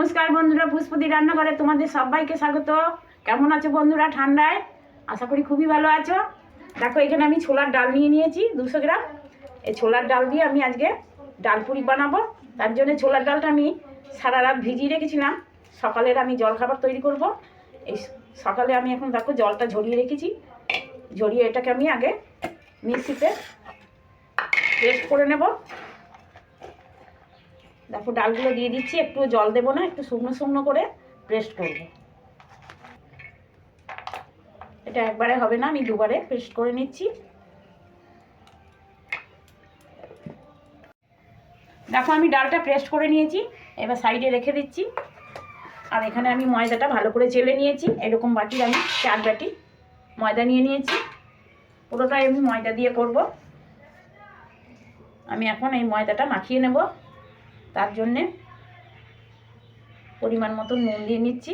নমস্কার বন্ধুরা পুষ্পতি রান্নাঘরে তোমাদের সবাইকে স্বাগত। কেমন আছো বন্ধুরা ঠান্ডায়? আশা করি খুবই ভালো আছো। দেখো, এখানে আমি ছোলার ডাল নিয়ে নিয়েছি, দুশো গ্রাম। এই ছোলার ডাল দিয়ে আমি আজকে ডাল পুরি বানাবো। তার জন্য ছোলার ডালটা আমি সারা রাত ভিজিয়ে রেখেছিলাম। সকালের আমি জলখাবার তৈরি করব। এই সকালে আমি এখন দেখো, জলটা ঝরিয়ে রেখেছি। ঝরিয়ে এটাকে আমি আগে মিক্সিতে পেস্ট করে নেব। দেখো ডালগুলো দিয়ে দিচ্ছি, একটু জল দেবো না, একটু শুকনো শুকনো করে পেস্ট করব। এটা একবারে হবে না, আমি দুবারে পেস্ট করে নিচ্ছি। দেখো আমি ডালটা পেস্ট করে নিয়েছি, এবার সাইডে রেখে দিচ্ছি। আর এখানে আমি ময়দাটা ভালো করে চেলে নিয়েছি, এরকম বাটির আমি চার বাটি ময়দা নিয়ে নিয়েছি। পুরোটাই আমি ময়দা দিয়ে করব। আমি এখন এই ময়দাটা মাখিয়ে নেব। তার জন্যে পরিমাণ মতো নুন দিয়ে নিচ্ছি।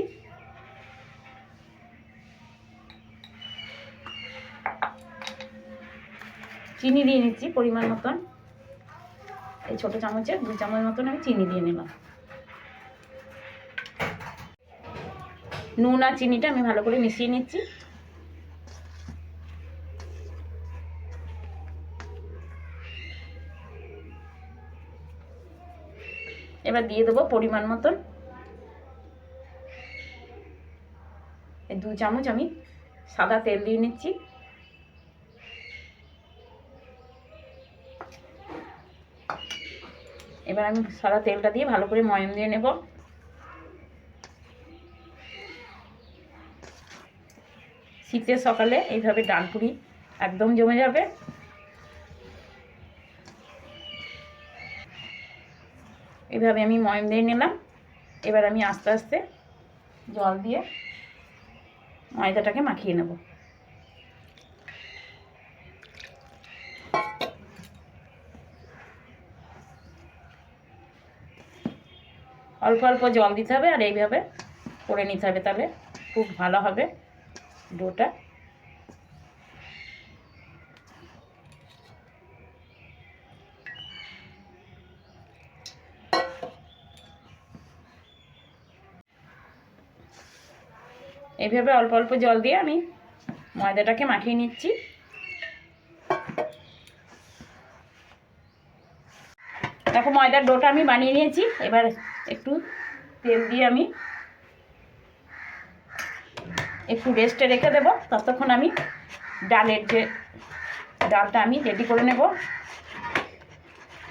চিনি দিয়ে নিচ্ছি পরিমাণ মতন। এই ছোটো চামচে দু চামচ মতন আমি চিনি দিয়ে নিলাম। নুন আর চিনিটা আমি ভালো করে মিশিয়ে নিচ্ছি। এবার দিয়ে দেবো পরিমাণ মতন। দু চামচ আমি সাদা তেল দিয়ে নিচ্ছি। এবার আমি সাদা তেলটা দিয়ে ভালো করে ময়ম দিয়ে নেব। শীতের সকালে এইভাবে ডালপুরি একদম জমে যাবে। এভাবে আমি ময়ম দিয়ে নিলাম। এবার আমি আস্তে আস্তে জল দিয়ে ময়দাটাকে মাখিয়ে নেব। অল্প অল্প জল দিতে হবে আর এইভাবে করে নিতে হবে তাহলে খুব ভালো হবে ডোটা। এইভাবে অল্প অল্প জল দিয়ে আমি ময়দাটাকে মাখিয়ে নিচ্ছি। দেখো ময়দার ডোটা আমি বানিয়ে নিয়েছি, এবার একটু তেল দিয়ে আমি একটু রেস্টে রেখে দেবো। ততক্ষণ আমি ডালের যে ডালটা আমি রেডি করে নেব।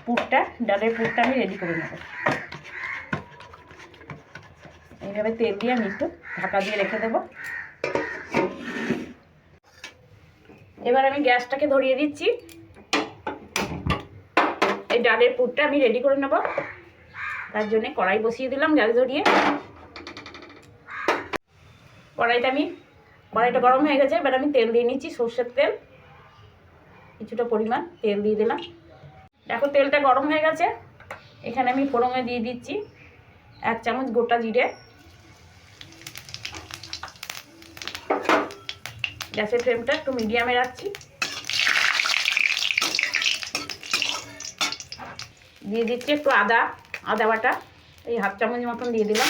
পুরটা, ডালের পুরটা আমি রেডি করে নেব। এইভাবে তেল দিয়ে আমি একটু ঢাকা দিয়ে রেখে দেবো। এবার আমি গ্যাসটাকে ধরিয়ে দিচ্ছি। এই ডালের পুরটা আমি রেডি করে নেব। তার জন্যে কড়াই বসিয়ে দিলাম গ্যাস ধরিয়ে। কড়াইটা আমি, কড়াইটা গরম হয়ে গেছে, এবার আমি তেল দিয়ে নিচ্ছি সর্ষের তেল। কিছুটা পরিমাণ তেল দিয়ে দিলাম। দেখো তেলটা গরম হয়ে গেছে। এখানে আমি ফোড়ঙে দিয়ে দিচ্ছি এক চামচ গোটা জিরে। গ্যাসের ফ্লেমটা একটু মিডিয়ামে রাখছি। দিয়ে দিচ্ছি একটু আদা আদা বাটা, এই হাফ চামচ মতন দিয়ে দিলাম।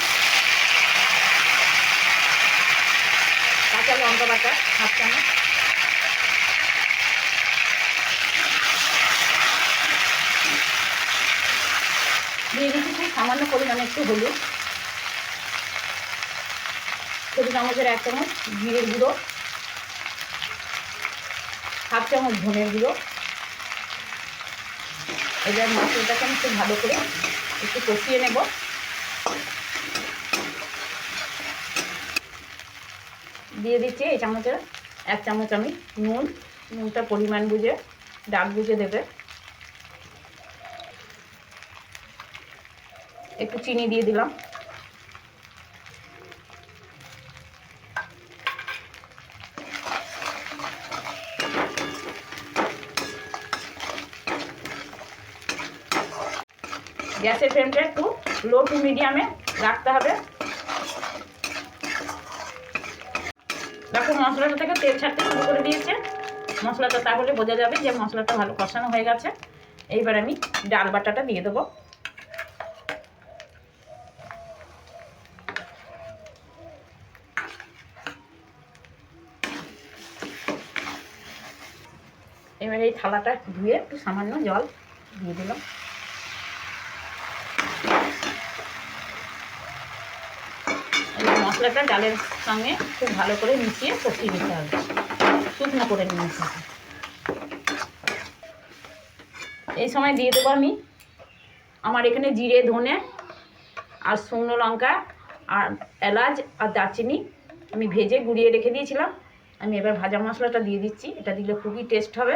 কাঁচা লঙ্কা বাটা, হাফ চামচ। দিয়ে দিচ্ছি খুব সামান্য পরিমাণে একটু হলুদ। ছোটো চামচের এক চামচ জিরের গুঁড়ো। হাফ চামচ ধনের গুঁড়ো। এবার মশলাটাকে আমি খুব ভালো করে একটু কষিয়ে নেব। দিয়ে দিচ্ছি এই চামচের এক চামচ আমি নুন। নুনটা পরিমাণ বুঝে ডাক বুঝে দেবে। একটু চিনি দিয়ে দিলাম। গ্যাসের ফ্লেমটা একটু লো টু মিডিয়ামে রাখতে হবে। দেখো মশলাটা থেকে তেল ছাড়তে শুরু করে দিয়েছে। মশলাটা তাহলে বোঝা যাবে যে মশলাটা ভালো কষানো হয়ে গেছে। এইবার আমি ডাল বাটাটা দিয়ে দেবো। এবার এই থালাটা ধুয়ে একটু সামান্য জল দিয়ে দিলাম। মশলাটা ডালের সঙ্গে খুব ভালো করে মিশিয়ে কষিয়ে নিতে হবে। শুকনো করে নিয়ে এই সময় দিয়ে দেবো আমি আমার এখানে জিরে, ধনে আর শুকনো লঙ্কা আর এলাচ আর দারচিনি আমি ভেজে গুঁড়িয়ে রেখে দিয়েছিলাম। আমি এবার ভাজা মশলাটা দিয়ে দিচ্ছি। এটা দিলে খুবই টেস্ট হবে।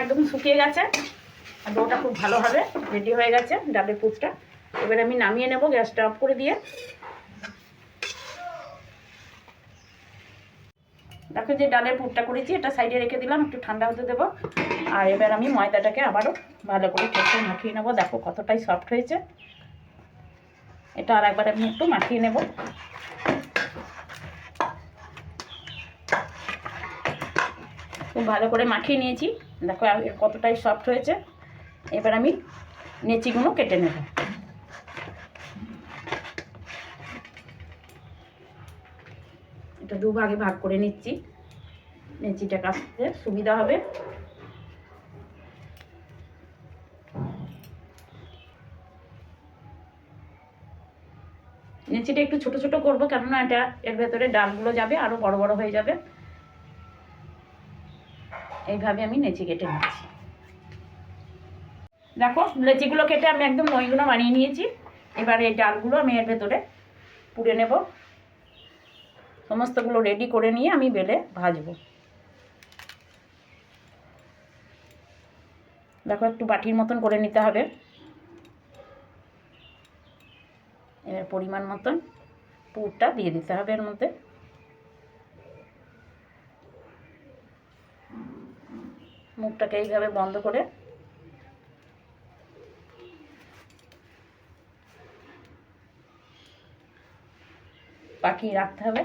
একদম শুকিয়ে গেছে। আর ডোটা খুব ভালোভাবে রেডি হয়ে গেছে ডালের পুরটা। এবার আমি নামিয়ে নেব, গ্যাসটা অফ করে দিয়ে। দেখো যে ডালের পুরটা করেছি, এটা সাইডে রেখে দিলাম, একটু ঠান্ডা হতে দেবো। আর এবার আমি ময়দাটাকে আবারও ভালো করে ঠেসে মাখিয়ে নেব। দেখো কতটাই সফট হয়েছে। এটা আর একবার আমি একটু মাখিয়ে নেব। খুব ভালো করে মাখিয়ে নিয়েছি। দেখো কতটাই সফট হয়েছে। এবার আমি নেচিগুলো কেটে নেব। এটা দু ভাগে ভাগ করে নিচ্ছি। নেচিটা কাটতে সুবিধা হবে। নেচিটা একটু ছোট ছোট করব, কেননা এটা এর ভেতরে ডালগুলো যাবে আরও বড় বড় হয়ে যাবে। এইভাবে আমি লেচি কেটে নিচ্ছি। দেখো, লেচিগুলো কেটে আমি একদম নইগুলো বানিয়ে নিয়েছি। এবার এই ডালগুলো আমি এর ভেতরে পুড়ে নেব। সমস্তগুলো রেডি করে নিয়ে আমি বেলে ভাজবো। দেখো, একটু বাটির মতন করে নিতে হবে। এবার পরিমাণ মতন পুরটা দিয়ে দিতে হবে এর মধ্যে। মুখটাকে এইভাবে বন্ধ করে। পাকিয়ে রাখতে হবে।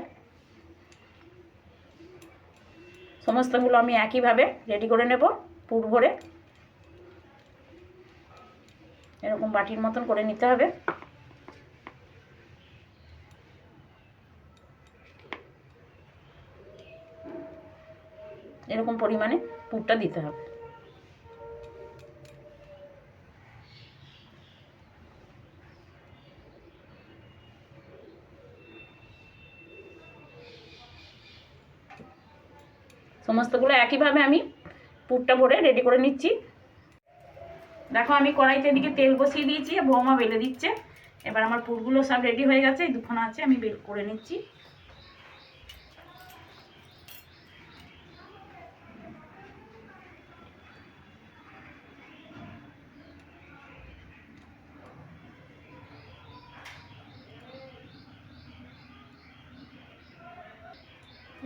সমস্তগুলো আমি একইভাবে রেডি করে নেব, পুর ভরে। এরকম বাটির মতন করে নিতে হবে। এরকম পরিমাণে পুরটা দিতে হবে। সমস্তগুলো একইভাবে আমি পুরটা ভরে রেডি করে নিচ্ছি। দেখো, আমি কড়াইতে এদিকে তেল বসিয়ে দিয়েছি, বৌমা বেলে দিচ্ছে। এবার আমার পুরগুলো সব রেডি হয়ে গেছে দুখানা আছে আমি বেল করে নিচ্ছি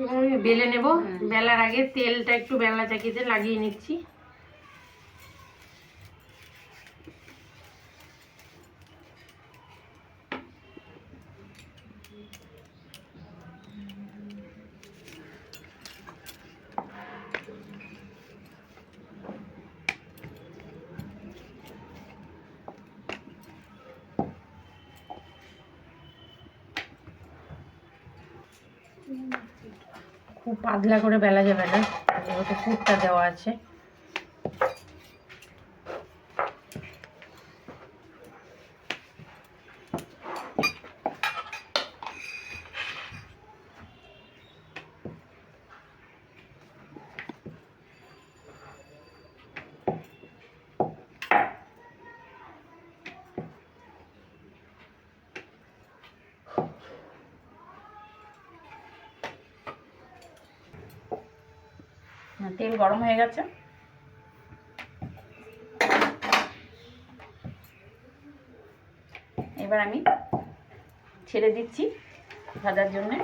এবার আমি বেলে নেব। বেলার আগে তেলটা একটু বেলা চাকিতে লাগিয়ে নিচ্ছি। খুব পাতলা করে বেলা যাবে না যেহেতু কুটটা দেওয়া আছে। তেল গরম হয়ে গেছে। এবার আমি ছেড়ে দিচ্ছি ভাজার জন্যে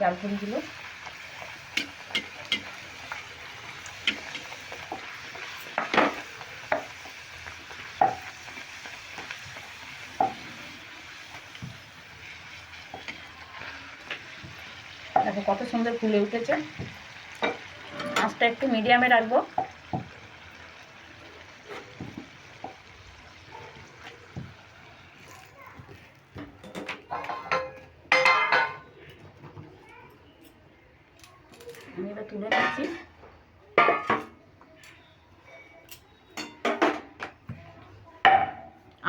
ডালপুরিগুলো। দেখো কত সুন্দর ফুলে উঠেছে। আঁচটা একটু মিডিয়ামে রাখব। আমি এটা তুলে নিচ্ছি।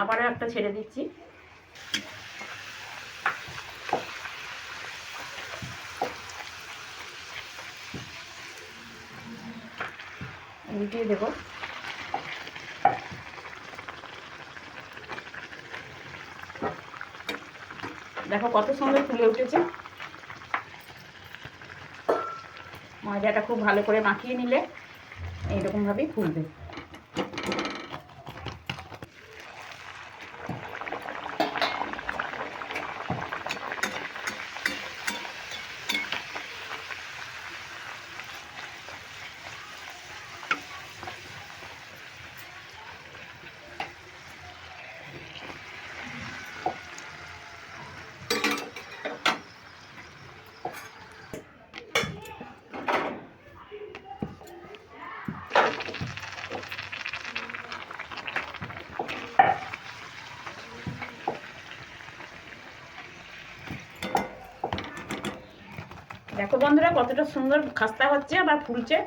আবারও একটা ছেড়ে দিচ্ছি। উল্টিয়ে দেবো। দেখো কত সুন্দর ফুলে উঠেছে। ময়দাটা খুব ভালো করে মাখিয়ে নিলে এইরকমভাবেই ফুলবে। দেখো বন্ধুরা, কতটা সুন্দর খাস্তা হচ্ছে, আবার ফুলছে।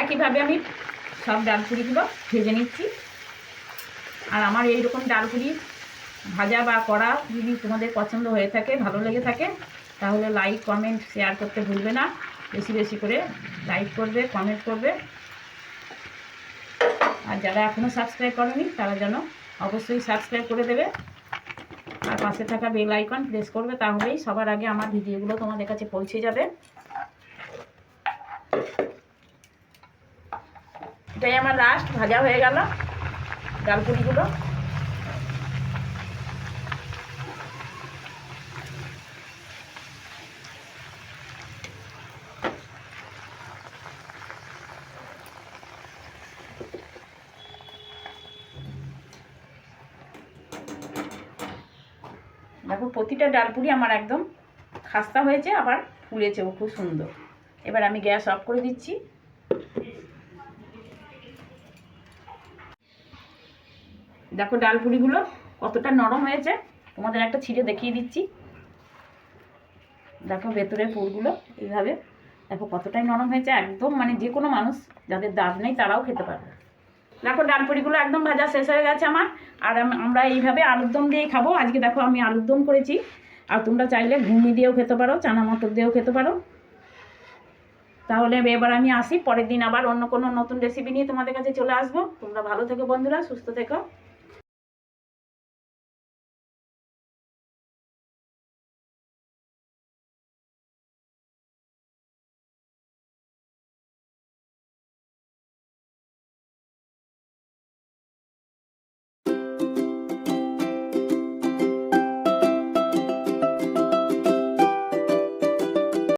একইভাবে আমি সব ডাল ডালপুরিগুলো ভেজে নিচ্ছি। আর আমার এইরকম ডালগুলি ভাজা বা করা যদি তোমাদের পছন্দ হয়ে থাকে, ভালো লেগে থাকে, তাহলে লাইক কমেন্ট শেয়ার করতে ভুলবে না। বেশি বেশি করে লাইক করবে কমেন্ট করবে। আর যারা এখনও সাবস্ক্রাইব করেনি, তারা যেন অবশ্যই সাবস্ক্রাইব করে দেবে। আর পাশে থাকা বেল আইকন প্রেস করবে, তাহলেই সবার আগে আমার ভিডিওগুলো তোমাদের কাছে পৌঁছে যাবে। এটাই আমার লাস্ট ভাজা হয়ে গেল। ডালপুরিগুলো দেখো, প্রতিটা ডালপুরি আমার একদম খাস্তা হয়েছে, আবার ফুলেছেও, খুব সুন্দর। এবার আমি গ্যাস অফ করে দিচ্ছি। দেখো ডাল ডালপুরিগুলো কতটা নরম হয়েছে। তোমাদের একটা ছিঁড়ে দেখিয়ে দিচ্ছি। দেখো ভেতরের পুরগুলো এইভাবে। দেখো কতটাই নরম হয়েছে, একদম মানে যে কোনো মানুষ যাদের দাঁত নেই তারাও খেতে পারবে। দেখো ডালপুরিগুলো একদম ভাজা শেষ হয়ে গেছে আমার। আর আমরা এইভাবে আলুর দম দিয়েই খাব। আজকে দেখো আমি আলুর দম করেছি। আর তোমরা চাইলে ঘুগনি দিয়েও খেতে পারো, চানা মটর দিয়েও খেতে পারো। তাহলে এবার আমি আসি, পরের দিন আবার অন্য কোনো নতুন রেসিপি নিয়ে তোমাদের কাছে চলে আসব। তোমরা ভালো থেকো বন্ধুরা, সুস্থ থেকো।